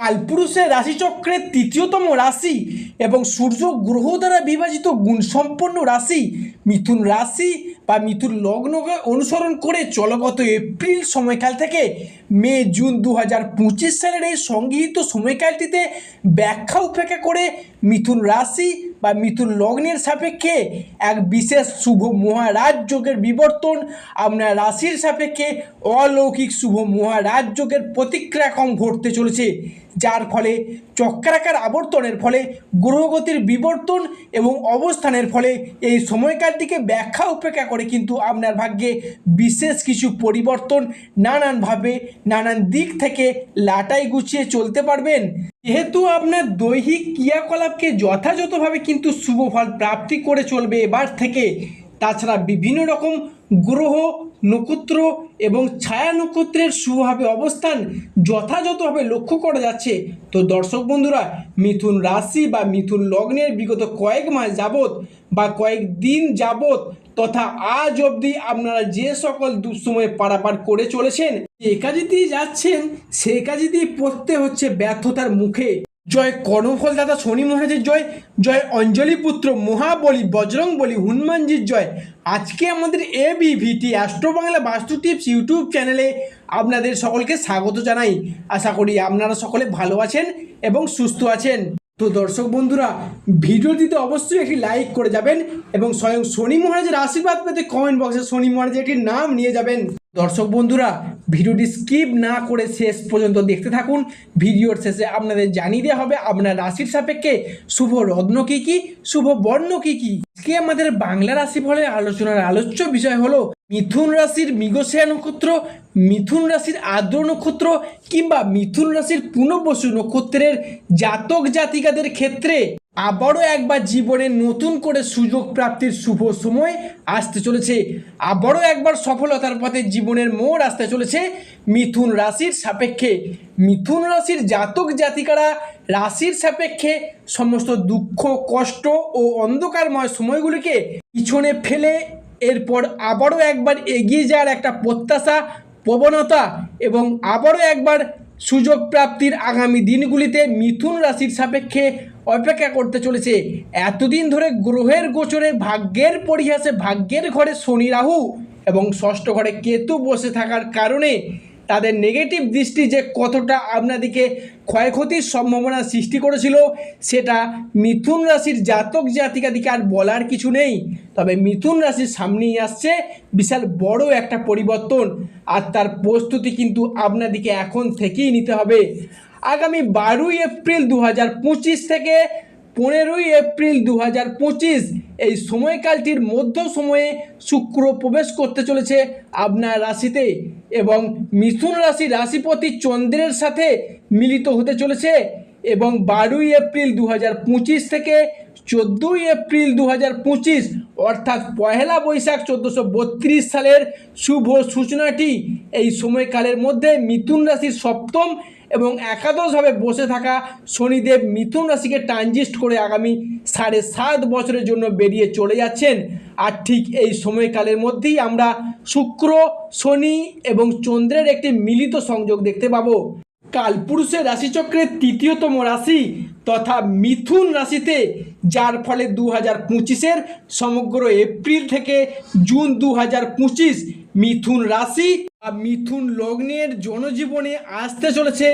কালপুরুষের রাশিচক্রের তৃতীয়তম রাশি এবং সূর্য গ্রহ দ্বারা বিভাজিত গুণসম্পন্ন রাশি মিথুন রাশি বা মিথুন লগ্নকে অনুসরণ করে চলগত এপ্রিল সময়কাল থেকে মে, জুন দু হাজার পঁচিশ সালের এই সংগৃহীত সময়কালটিতে ব্যাখ্যা উপেক্ষা করে মিথুন রাশি বা মিথুন লগ্নের সাপেক্ষে এক বিশেষ শুভ মহারাজ যোগের বিবর্তন, আপনার রাশির সাপেক্ষে অলৌকিক শুভ মহারাজ যোগের প্রতিক্রিয়াকম ঘটতে চলেছে, যার ফলে চক্রাকার আবর্তনের ফলে গ্রহগতির বিবর্তন এবং অবস্থানের ফলে এই সময়কালটিকে ব্যাখ্যা উপেক্ষা করে কিন্তু আপনার ভাগ্যে বিশেষ কিছু পরিবর্তন নানানভাবে নানান দিক থেকে লাটাই গুছিয়ে চলতে পারবেন। যেহেতু আপনার দৈহিক ক্রিয়াকলাপকে যথাযথভাবে কিন্তু শুভ ফল প্রাপ্তি করে চলবে এবার থেকে, তাছাড়া বিভিন্ন রকম গ্রহ, নক্ষত্র এবং ছায়া নক্ষত্রের শুভভাবে অবস্থান যথাযথভাবে লক্ষ্য করা যাচ্ছে। তো দর্শক বন্ধুরা, মিথুন রাশি বা মিথুন লগ্নের বিগত কয়েক মাস যাবত বা কয়েক দিন যাবত তথা আজ অবধি আপনারা যে সকল দুঃসময়ে পারাপার করে চলেছেন, যে কাজে দিয়ে যাচ্ছেন, সে কাজে দিয়ে পড়তে হচ্ছে ব্যর্থতার মুখে। জয় কর্মফল দাদা শনি মহারাজের জয় জয় অঞ্জলি পুত্র মহাবলী বজরং বলি হনুমানজির জয়। আজকে আমাদের এ বিভিটি অ্যাস্ট্রো বাংলা বাস্তু টিপস ইউটিউব চ্যানেলে আপনাদের সকলকে স্বাগত জানাই। আশা করি আপনারা সকলে ভালো আছেন এবং সুস্থ আছেন। তো দর্শক বন্ধুরা, ভিডিওটিতে অবশ্যই একটি লাইক করে যাবেন এবং স্বয়ং শনি মহারাজের আশীর্বাদ পেতে কমেন্ট বক্সে শনি মহারাজের একটি নাম নিয়ে যাবেন। দর্শক বন্ধুরা, ভিডিওটি স্কিপ না করে শেষ পর্যন্ত দেখতে থাকুন। ভিডিওর শেষে আপনাদের জানিয়ে দেওয়া হবে আপনার রাশির সাপেক্ষে শুভ রত্ন কী কী, শুভ বর্ণ কী কী। আজকে আমাদের বাংলা রাশি ফলে আলোচনার আলোচ্য বিষয় হলো মিথুন রাশির মৃগশিরা নক্ষত্র, মিথুন রাশির আদ্র নক্ষত্র কিংবা মিথুন রাশির পুনর্বসু নক্ষত্রের জাতক জাতিকাদের ক্ষেত্রে আবারও একবার জীবনে নতুন করে সুযোগ প্রাপ্তির শুভ সময় আসতে চলেছে। আবারও একবার সফলতার পথে জীবনের মোড় আসতে চলেছে মিথুন রাশির সাপেক্ষে। মিথুন রাশির জাতক জাতিকারা রাশির সাপেক্ষে সমস্ত দুঃখ, কষ্ট ও অন্ধকারময় সময়গুলিকে পিছনে ফেলে এরপর আবারও একবার এগিয়ে যাওয়ার একটা প্রত্যাশা, প্রবণতা এবং আবারও একবার সুযোগ প্রাপ্তির আগামী দিনগুলিতে মিথুন রাশির সাপেক্ষে অপেক্ষা করতে চলেছে। এতদিন ধরে গ্রহের গোচরে ভাগ্যের পরিহাসে ভাগ্যের ঘরে শনি রাহু এবং ষষ্ঠ ঘরে কেতু বসে থাকার কারণে তাদের নেগেটিভ দৃষ্টি যে কতটা আপনাদিকে ক্ষয়ক্ষতির সম্ভাবনা সৃষ্টি করেছিল, সেটা মিথুন রাশির জাতক জাতিকাদিকে আর বলার কিছু নেই। তবে মিথুন রাশির সামনেই আসছে বিশাল বড় একটা পরিবর্তন, আর তার প্রস্তুতি কিন্তু আপনাদিকে এখন থেকেই নিতে হবে। আগামী বারোই এপ্রিল দু হাজার পঁচিশ থেকে পনেরোই এপ্রিল দু হাজার পঁচিশ এই সময়কালটির মধ্য সময়ে শুক্র প্রবেশ করতে চলেছে আপনার রাশিতে এবং মিথুন রাশি রাশিপতি চন্দ্রের সাথে মিলিত হতে চলেছে এবং বারোই এপ্রিল দু হাজার পঁচিশ থেকে চোদ্দোই এপ্রিল দু হাজার পঁচিশ, অর্থাৎ পয়লা বৈশাখ চোদ্দোশো সালের শুভ সূচনাটি এই সময়কালের মধ্যে মিথুন রাশির সপ্তম এবং একাদশভাবে বসে থাকা শনিদেব মিথুন রাশিকে ট্রানজিস্ট করে আগামী সাড়ে সাত বছরের জন্য বেরিয়ে চলে যাচ্ছেন। আর ঠিক এই সময়কালের মধ্যেই আমরা শুক্র, শনি এবং চন্দ্রের একটি মিলিত সংযোগ দেখতে পাবো। কালপুরুষের রাশিচক্রের তৃতীয়তম রাশি তথা মিথুন রাশিতে, যার ফলে দু হাজার পঁচিশের সমগ্র এপ্রিল থেকে জুন দু হাজার পঁচিশ মিথুন রাশি মিথুন লগ্নের জনজীবনে আসতে চলেছে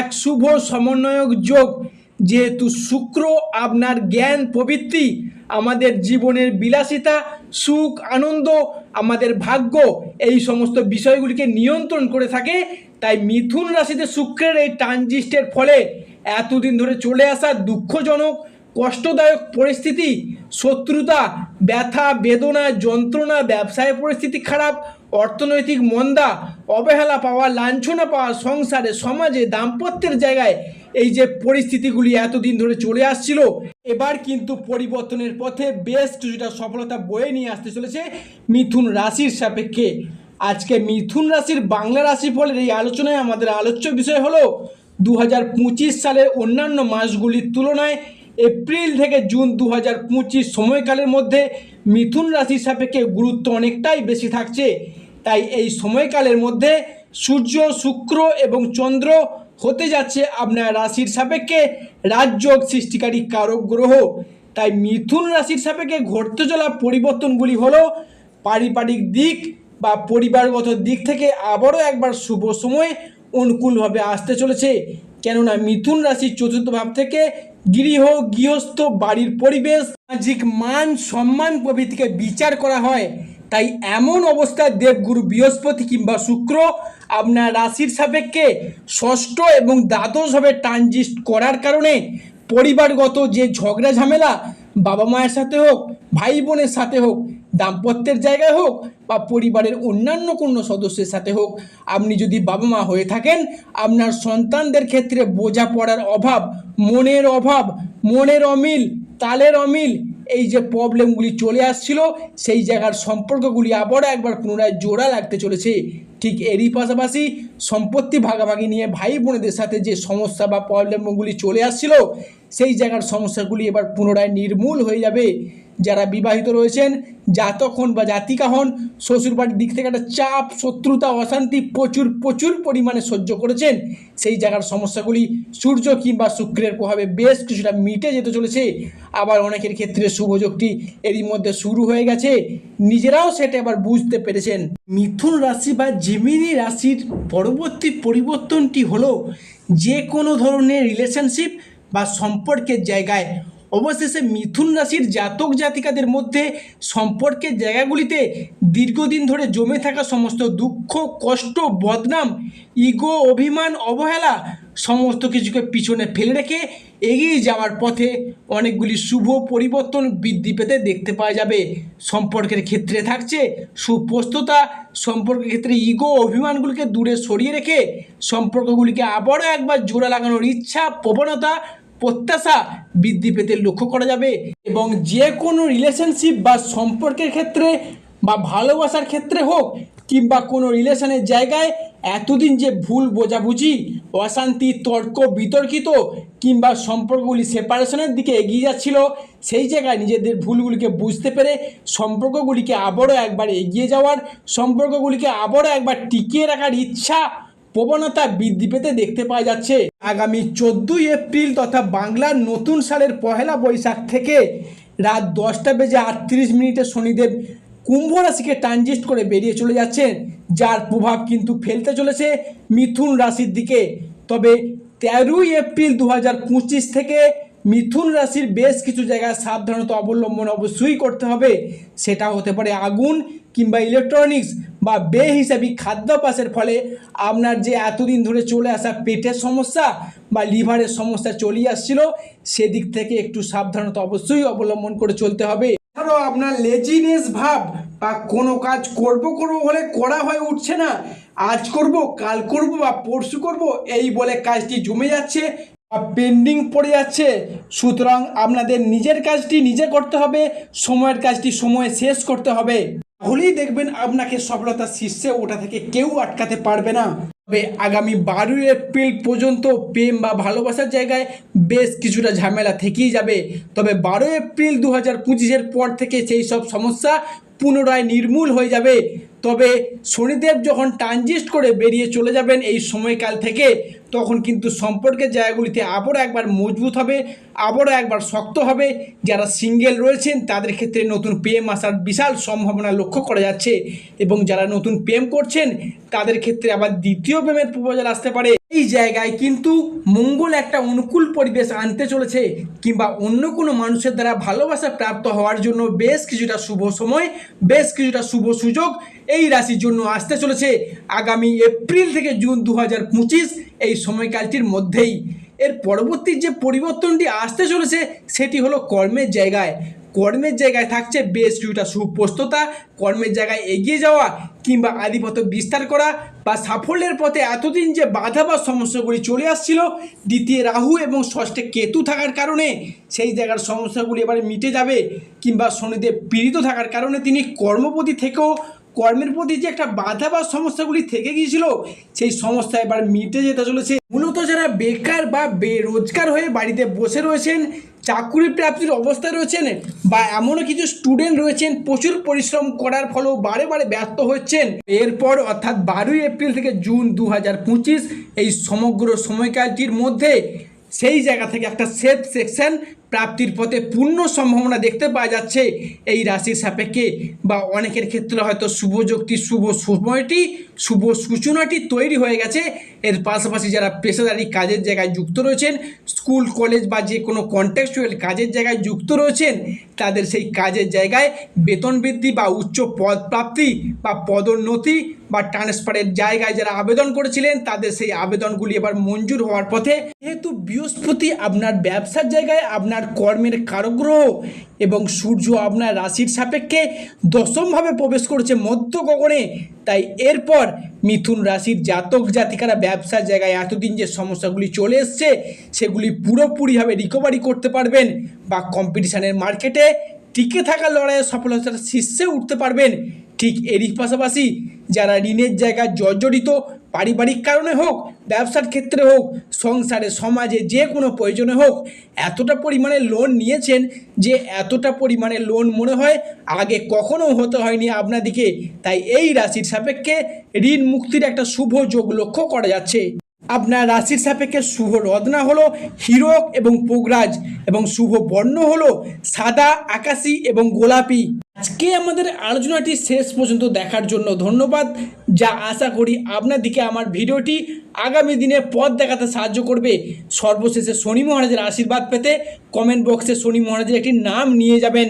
এক শুভ সমন্বয়ক যোগ। যেহেতু শুক্র আপনার জ্ঞান প্রবৃত্তি, আমাদের জীবনের বিলাসিতা, সুখ, আনন্দ, আমাদের ভাগ্য, এই সমস্ত বিষয়গুলিকে নিয়ন্ত্রণ করে থাকে। তাই মিথুন রাশিতে শুক্রের এই ট্রানজিস্টের ফলে এতদিন ধরে চলে আসা দুঃখজনক, কষ্টদায়ক পরিস্থিতি, শত্রুতা, ব্যথা, বেদনা, যন্ত্রণা, ব্যবসায় পরিস্থিতি খারাপ অর্থনৈতিক মন্দা, অবহেলা পাওয়া, লাঞ্ছনা পাওয়া সংসারে, সমাজে দাম্পত্যের জায়গায় এই যে পরিস্থিতিগুলি এতদিন ধরে চলে আসছিল, এবার কিন্তু পরিবর্তনের পথে বেশ কিছুটা সফলতা বয়ে নিয়ে আসতে চলেছে মিথুন রাশির সাপেক্ষে। আজকে মিথুন রাশির বাংলা রাশি ফলের এই আলোচনায় আমাদের আলোচ্য বিষয় হলো দু হাজার পঁচিশ সালের অন্যান্য মাসগুলির তুলনায় এপ্রিল থেকে জুন দু হাজার পঁচিশ সময়কালের মধ্যে মিথুন রাশির সাপেক্ষে গুরুত্ব অনেকটাই বেশি থাকছে। তাই এই সময়কালের মধ্যে সূর্য, শুক্র এবং চন্দ্র হতে যাচ্ছে আপনার রাশির সাপেক্ষে রাজযোগ সৃষ্টিকারী কারক গ্রহ। তাই মিথুন রাশির সাপেক্ষে ঘটতে চলা পরিবর্তনগুলি হলো পারিবারিক দিক বা পরিবারগত দিক থেকে আবারও একবার শুভ সময় অনুকূলভাবে আসতে চলেছে। কেননা মিথুন রাশির চতুর্থ ভাব থেকে গৃহ, গৃহস্থ, বাড়ির পরিবেশ, সামাজিক মান, সম্মান প্রভৃতিকে বিচার করা হয়। তাই এমন অবস্থায় দেবগুরু বৃহস্পতি কিংবা শুক্র আপনার রাশির সাপেক্ষে ষষ্ঠ এবং দ্বাদশভাবে ট্রানজিস্ট করার কারণে পরিবারগত যে ঝগড়া ঝামেলা বাবা মায়ের সাথে হোক, ভাই বোনের সাথে হোক, দাম্পত্যের জায়গায় হোক বা পরিবারের অন্যান্য কোনো সদস্যের সাথে হোক, আপনি যদি বাবা মা হয়ে থাকেন, আপনার সন্তানদের ক্ষেত্রে বোঝাপড়ার অভাব, মনের অভাব, মনের অমিল, তালের অমিল এই যে প্রবলেমগুলি চলে আসছিল, সেই জায়গার সম্পর্কগুলি আবার একবার পুনরায় জোড়া লাগতে চলেছে। ঠিক এরই পাশাপাশি সম্পত্তি ভাগাভাগি নিয়ে ভাই বোনেদের সাথে যে সমস্যা বা প্রবলেমগুলি চলে আসছিল, সেই জায়গার সমস্যাগুলি এবার পুনরায় নির্মূল হয়ে যাবে। যারা বিবাহিত রয়েছেন, জাতক হন বা জাতিকা হন, শ্বশুরবাড়ির দিক থেকে একটা চাপ, শত্রুতা, অশান্তি প্রচুর প্রচুর পরিমাণে সহ্য করেছেন। সেই জায়গার সমস্যাগুলি সূর্য কিংবা শুক্রের প্রভাবে বেশ কিছুটা মিটে যেতে চলেছে। আবার অনেকের ক্ষেত্রে শুভযোগটি এরই মধ্যে শুরু হয়ে গেছে। নিজেরাও সেটা এবার বুঝতে পেরেছেন। মিথুন রাশি বা জিমিনি রাশির পরবর্তী পরিবর্তনটি হলো যে কোনো ধরনের রিলেশনশিপ বা সম্পর্কের জায়গায় অবশেষে মিথুন রাশির জাতক জাতিকাদের মধ্যে সম্পর্কের জায়গাগুলিতে দীর্ঘদিন ধরে জমে থাকা সমস্ত দুঃখ, কষ্ট, বদনাম, ইগো, অভিমান, অবহেলা সমস্ত কিছুকে পিছনে ফেলে রেখে এগিয়ে যাওয়ার পথে অনেকগুলি শুভ পরিবর্তন বৃদ্ধি পেতে দেখতে পাওয়া যাবে। সম্পর্কের ক্ষেত্রে থাকছে সুপ্রস্ততা, সম্পর্কের ক্ষেত্রে ইগো, অভিমানগুলিকে দূরে সরিয়ে রেখে সম্পর্কগুলিকে আবারও একবার জোড়া লাগানোর ইচ্ছা, প্রবণতা প্রত্যাশা বৃদ্ধি পেতে লক্ষ্য করা যাবে এবং যে কোনো রিলেশনশিপ বা সম্পর্কের ক্ষেত্রে বা ভালোবাসার ক্ষেত্রে হোক কিংবা কোনো রিলেশনের জায়গায় এতদিন যে ভুল বোঝাবুঝি, অশান্তি, তর্ক, বিতর্কিত কিংবা সম্পর্কগুলি সেপারেশনের দিকে এগিয়ে যাচ্ছিল, সেই জায়গায় নিজেদের ভুলগুলিকে বুঝতে পেরে সম্পর্কগুলিকে আবারও একবার এগিয়ে যাওয়ার, সম্পর্কগুলিকে আবারও একবার টিকিয়ে রাখার ইচ্ছা প্রবণতা বৃদ্ধি পেতে দেখতে পাওয়া যাচ্ছে। আগামী চোদ্দোই এপ্রিল তথা বাংলার নতুন সালের পহেলা বৈশাখ থেকে রাত দশটা বেজে আটত্রিশ মিনিটে শনিদেব কুম্ভ রাশিকে ট্রানজিস্ট করে বেরিয়ে চলে যাচ্ছেন, যার প্রভাব কিন্তু ফেলতে চলেছে মিথুন রাশির দিকে। তবে তেরোই এপ্রিল দু থেকে মিথুন রাশির বেশ কিছু জায়গায় সাবধানতা অবলম্বন অবশ্যই করতে হবে সেটা হতে পারে আগুন কিংবা ইলেকট্রনিক্স বা বে বেহিসাবি খাদ্যাভ্যাসের ফলে আপনার যে এতদিন ধরে চলে আসা পেটের সমস্যা বা লিভারের সমস্যা চলে আসছিল, সেদিক থেকে একটু সাবধানতা অবশ্যই অবলম্বন করে চলতে হবে। এছাড়াও আপনার লেজিনেস ভাব বা কোনো কাজ করব করব বলে করা হয়ে উঠছে না। আজ করব, কাল করব বা পরশু করব, এই বলে কাজটি জমে যাচ্ছে। পেন্ডিং পড়ে যাচ্ছে। সুতরাং আপনাদের নিজের কাজটি নিজে করতে হবে, সময়ের কাজটি সময়ে শেষ করতে হবে। তাহলেই দেখবেন আপনাকে সফলতার শীর্ষে ওটা থেকে কেউ আটকাতে পারবে না। তবে আগামী বারোই এপ্রিল পর্যন্ত প্রেম বা ভালোবাসার জায়গায় বেশ কিছুটা ঝামেলা থেকেই যাবে। তবে বারোই এপ্রিল দু হাজার পঁচিশের পর থেকে সেই সব সমস্যা পুনরায় নির্মূল হয়ে যাবে। তবে শনিদেব যখন ট্রানজিস্ট করে বেরিয়ে চলে যাবেন এই সময়কাল থেকে তখন কিন্তু সম্পর্কের জায়গাগুলিতে আবারও একবার মজবুত হবে, আবারও একবার শক্ত হবে। যারা সিঙ্গেল রয়েছেন, তাদের ক্ষেত্রে নতুন প্রেম আসার বিশাল সম্ভাবনা লক্ষ্য করা যাচ্ছে এবং যারা নতুন প্রেম করছেন, তাদের ক্ষেত্রে আবার দ্বিতীয় প্রেমের প্রপোজাল আসতে পারে। এই জায়গায় কিন্তু মঙ্গল একটা অনুকূল পরিবেশ আনতে চলেছে কিংবা অন্য কোনো মানুষের দ্বারা ভালোবাসা প্রাপ্ত হওয়ার জন্য বেশ কিছুটা শুভ সময়, বেশ কিছুটা শুভ সুযোগ এই রাশির জন্য আসতে চলেছে। আগামী এপ্রিল থেকে জুন দু হাজার পঁচিশ এই সময়কালটির মধ্যেই। এর পরবর্তী যে পরিবর্তনটি আসতে চলেছে, সেটি হলো কর্মের জায়গায়। কর্মের জায়গায় থাকছে বেশ কিছুটা সুপ্রস্ততা। কর্মের জায়গায় এগিয়ে যাওয়া কিংবা আধিপত্য বিস্তার করা বা সাফল্যের পথে এতদিন যে বাধা বা সমস্যাগুলি চলে আসছিল, দ্বিতীয় রাহু এবং ষষ্ঠে কেতু থাকার কারণে সেই জায়গার সমস্যাগুলি এবারে মিটে যাবে কিংবা শনিদেব পীড়িত থাকার কারণে তিনি কর্মপতি থেকেও কর্মের প্রতি যে একটা বাধা বা সমস্যাগুলি থেকে গিয়েছিল, সেই সমস্যা এবার মিটে যেতে চলেছে। মূলত যারা বেকার বা বেরোজগার হয়ে বাড়িতে বসে রয়েছেন চাকুরি প্রাপ্তির অবস্থায় রয়েছেন বা এমনও কিছু স্টুডেন্ট রয়েছেন, প্রচুর পরিশ্রম করার ফলেও বারে বারে ব্যর্থ হচ্ছেন। এরপর অর্থাৎ বারোই এপ্রিল থেকে জুন দু হাজার পঁচিশ, এই সমগ্র সময়কালটির মধ্যে সেই জায়গা থেকে একটা সেফ সেকশন প্রাপ্তির পথে পূর্ণ সম্ভাবনা দেখতে পাওয়া যাচ্ছে। এই রাশির সাপেক্ষে বা অনেকের ক্ষেত্রে হয়তো শুভযোগটি শুভ সময়টি, শুভ সূচনাটি তৈরি হয়ে গেছে। এর পাশাপাশি যারা পেশাদারি কাজের জায়গায় যুক্ত রয়েছেন, স্কুল, কলেজ বা যে কোনো কন্টেক্সচুয়াল কাজের জায়গায় যুক্ত রয়েছেন, তাদের সেই কাজের জায়গায় বেতন বৃদ্ধি বা উচ্চ পদ প্রাপ্তি বা পদোন্নতি বা ট্রান্সফারের জায়গায় যারা আবেদন করেছিলেন, তাদের সেই আবেদনগুলি এবার মঞ্জুর হওয়ার পথে। যেহেতু বৃহস্পতি আপনার ব্যবসার জায়গায় আপনার কর্মের কারগ্রহ এবং সূর্য আপনার রাশির সাপেক্ষে দশমভাবে প্রবেশ করেছে মধ্য গগনে, তাই এরপর মিথুন রাশির জাতক জাতিকারা ব্যবসার জায়গায় এতদিন যে সমস্যাগুলি চলে এসছে, সেগুলি পুরোপুরিভাবে রিকভারি করতে পারবেন বা কম্পিটিশানের মার্কেটে টিকে থাকা লড়াইয়ে সফলতার শীর্ষে উঠতে পারবেন। ঠিক এরই পাশাপাশি যারা ঋণের জায়গায় জর্জরিত পারিবারিক কারণে হোক, ব্যবসার ক্ষেত্রে হোক, সংসারে, সমাজে যে কোনো প্রয়োজনে হোক, এতটা পরিমাণে লোন নিয়েছেন যে এতটা পরিমাণে লোন মনে হয় আগে কখনো হতে হয়নি আপনাদিকে। তাই এই রাশির সাপেক্ষে ঋণ মুক্তির একটা শুভ যোগ লক্ষ্য করা যাচ্ছে। আপনার রাশির সাপেক্ষে শুভ রত্না হলো হিরক এবং পোগরাজ এবং শুভ বর্ণ হলো সাদা, আকাশি এবং গোলাপি। আজকে আমাদের আলোচনাটি শেষ পর্যন্ত দেখার জন্য ধন্যবাদ, যা আশা করি আপনার দিকে আমার ভিডিওটি আগামী দিনে পথ দেখাতে সাহায্য করবে। সর্বশেষে শনি মহারাজের আশীর্বাদ পেতে কমেন্ট বক্সে শনি মহারাজের একটি নাম নিয়ে যাবেন।